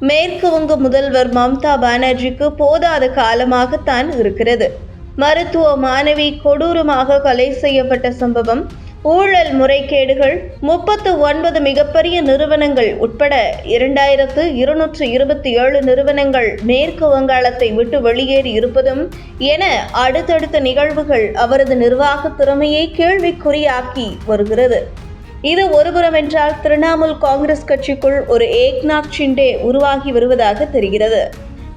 மேற்கு வங்க முதல்வர் மம்தா பானர்ஜிக்கு போதாத காலமாகத்தான் இருக்கிறது. மருத்துவ மாணவி கொடூரமாக கொலை செய்யப்பட்ட சம்பவம் ஊழல் முறைகேடுகள் முப்பத்து ஒன்பது மிகப்பெரிய நிறுவனங்கள் உட்பட இரண்டாயிரத்து இருநூற்று இருபத்தி ஏழு நிறுவனங்கள் மேற்கு வங்காளத்தை விட்டு வெளியேறி இருப்பதும் என அடுத்தடுத்த நிகழ்வுகள் அவரது நிர்வாக திறமையை கேள்விக்குறியாக்கி வருகிறது. இது ஒருபுறம் என்றால் திரிணாமுல் காங்கிரஸ் கட்சிக்குள் ஒரு ஏக்நாத் ஷிண்டே உருவாகி வருவதாக தெரிகிறது.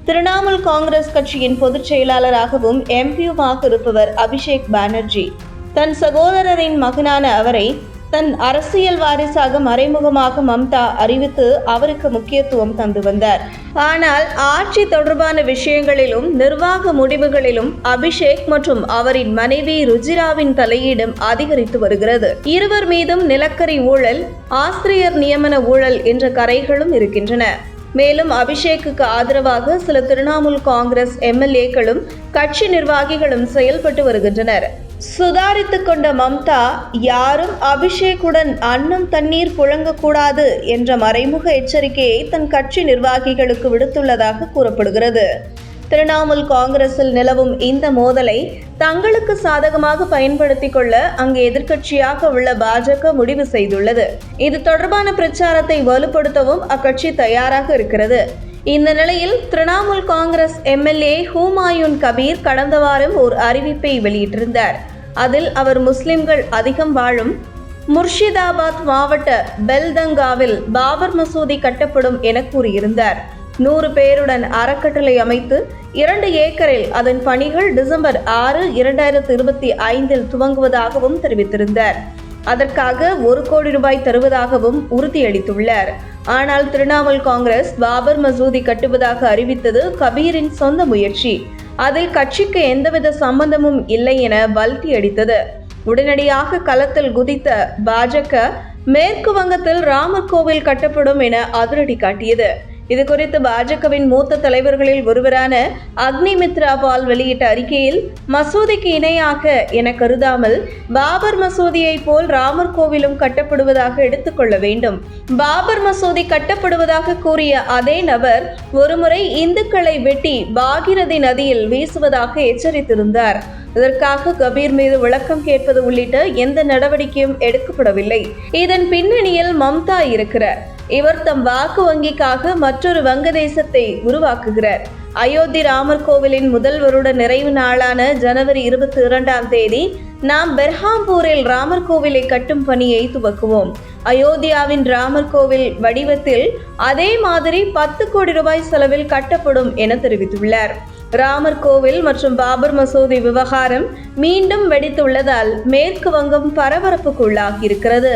திரிணாமுல் காங்கிரஸ் கட்சியின் பொதுச் செயலாளராகவும் எம்பியுமாக இருப்பவர் அபிஷேக் பானர்ஜி. தன் சகோதரரின் மகனான அவரை தன் அரசியல் வாரிசாக மறைமுகமாக மம்தா அறிவித்து அவருக்கு முக்கியத்துவம் தந்து வந்தார். ஆனால் ஆட்சி தொடர்பான விஷயங்களிலும் நிர்வாக முடிவுகளிலும் அபிஷேக் மற்றும் அவரின் மனைவி ருஜிராவின் தலையீடும் அதிகரித்து வருகிறது. இருவர் மீதும் நிலக்கரி ஊழல் ஆசிரியர் நியமன ஊழல் என்ற கரைகளும் இருக்கின்றன. மேலும் அபிஷேக்குக்கு ஆதரவாக சில திரிணாமுல் காங்கிரஸ் எம்எல்ஏக்களும் கட்சி நிர்வாகிகளும் செயல்பட்டு வருகின்றனர். சுதாரித்து கொண்ட மம்தா யாரும் அபிஷேக்குடன் அன்னம் தண்ணீர் புழங்கக்கூடாது என்ற மறைமுக எச்சரிக்கையை தன் கட்சி நிர்வாகிகளுக்கு விடுத்துள்ளதாக கூறப்படுகிறது. திரிணாமுல் காங்கிரஸில் நிலவும் இந்த மோதலை தங்களுக்கு சாதகமாக பயன்படுத்திக் கொள்ள அங்கு எதிர்க்கட்சியாக உள்ள பாஜக முடிவு செய்துள்ளது. இது தொடர்பான பிரச்சாரத்தை வலுப்படுத்தவும் அக்கட்சி தயாராக இருக்கிறது. இந்த நிலையில் திரிணாமுல் காங்கிரஸ் எம்எல்ஏ ஹூமாயூன் கபீர் கடந்த வாரம் ஒரு அறிவிப்பை வெளியிட்டிருந்தார். அதில் அவர் முஸ்லிம்கள் அதிகம் வாழும் முர்ஷிதாபாத் மாவட்ட பெல்தங்காவில் பாபர் மசூதி கட்டப்படும் என கூறியிருந்தார். நூறு பேருடன் அறக்கட்டளை அமைத்து இரண்டு ஏக்கரில் அதன் பணிகள் டிசம்பர் ஆறு இரண்டாயிரத்து இருபத்தி ஐந்தில் துவங்குவதாகவும் தெரிவித்திருந்தார். அதற்காக ஒரு கோடி ரூபாய் தருவதாகவும் உறுதியளித்துள்ளார். ஆனால் திரிணாமுல் காங்கிரஸ் பாபர் மசூதி கட்டுவதாக அறிவித்தது கபீரின் சொந்த முயற்சி. அதில் கட்சிக்கு எந்தவித சம்பந்தமும் இல்லை என பல்டி அடித்தது. உடனடியாக களத்தில் குதித்த பாஜக மேற்கு வங்கத்தில் ராமர் கோவில் கட்டப்படும் என அதிரடி காட்டியது. இது குறித்து பாஜகவின் மூத்த தலைவர்களில் ஒருவரான அக்னிமித்ரா பால் வெளியிட்ட அறிக்கையில் மசூதிக்கு இணையாக என கருதாமல் பாபர் மசூதியை போல் ராமர் கோவிலும் கட்டப்படுவதாக எடுத்துக்கொள்ள வேண்டும். பாபர் மசூதி கட்டப்படுவதாக கூறிய அதே நபர் ஒருமுறை இந்துக்களை வெட்டி பாகிரதி நதியில் வீசுவதாக எச்சரித்திருந்தார். இதற்காக கபீர் மீது விளக்கம் கேட்பது உள்ளிட்ட எந்த நடவடிக்கையும் எடுக்கப்படவில்லை. இதன் பின்னணியில் மம்தா இருக்கிறார். இவர் தம் வாக்கு வங்கிக்காக மற்றொரு வங்கதேசத்தை உருவாக்குகிறார். அயோத்தி ராமர் கோவிலின் முதல் வருட நிறைவு நாளான ஜனவரி இருபத்தி இரண்டாம் தேதி நாம் பெர்ஹாம்பூரில் ராமர் கோவிலை கட்டும் பணியை துவக்குவோம். அயோத்தியாவின் ராமர் கோவில் வடிவத்தில் அதே மாதிரி பத்து கோடி ரூபாய் செலவில் கட்டப்படும் என தெரிவித்துள்ளார். ராமர் கோவில் மற்றும் பாபர் மசூதி விவகாரம் மீண்டும் வெடித்துள்ளதால் மேற்கு வங்கம் பரபரப்புக்குள்ளாகியிருக்கிறது.